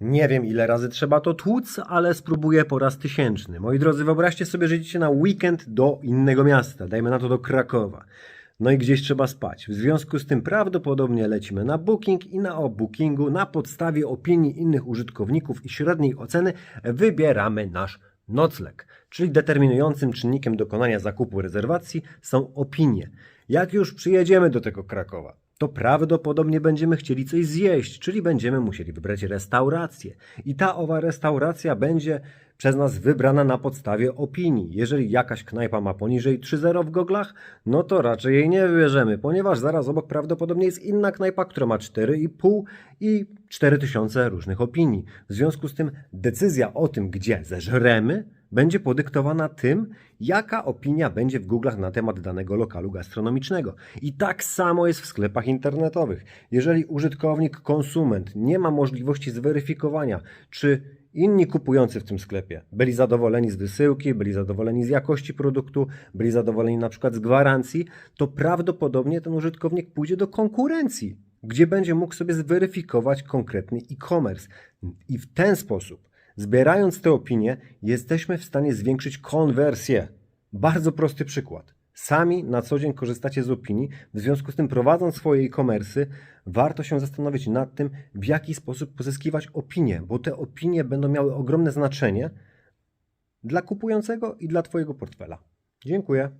Nie wiem, ile razy trzeba to tłuc, ale spróbuję po raz tysięczny. Moi drodzy, wyobraźcie sobie, że idziecie na weekend do innego miasta, dajmy na to do Krakowa. No i gdzieś trzeba spać. W związku z tym prawdopodobnie lecimy na Booking i na Bookingu na podstawie opinii innych użytkowników i średniej oceny wybieramy nasz nocleg. Czyli determinującym czynnikiem dokonania zakupu rezerwacji są opinie. Jak już przyjedziemy do tego Krakowa, to prawdopodobnie będziemy chcieli coś zjeść, czyli będziemy musieli wybrać restaurację. I ta owa restauracja będzie przez nas wybrana na podstawie opinii. Jeżeli jakaś knajpa ma poniżej 3.0 w goglach, no to raczej jej nie wybierzemy, ponieważ zaraz obok prawdopodobnie jest inna knajpa, która ma 4,5 i 4000 różnych opinii. W związku z tym decyzja o tym, gdzie zeżremy, będzie podyktowana tym, jaka opinia będzie w Google'ach na temat danego lokalu gastronomicznego. I tak samo jest w sklepach internetowych. Jeżeli użytkownik, konsument nie ma możliwości zweryfikowania, czy inni kupujący w tym sklepie byli zadowoleni z wysyłki, byli zadowoleni z jakości produktu, byli zadowoleni na przykład z gwarancji, to prawdopodobnie ten użytkownik pójdzie do konkurencji, gdzie będzie mógł sobie zweryfikować konkretny e-commerce. I w ten sposób Zbierając te opinie, jesteśmy w stanie zwiększyć konwersję. Bardzo prosty przykład. Sami na co dzień korzystacie z opinii, w związku z tym prowadząc swoje e-commerce, warto się zastanowić nad tym, w jaki sposób pozyskiwać opinie, bo te opinie będą miały ogromne znaczenie dla kupującego i dla Twojego portfela. Dziękuję.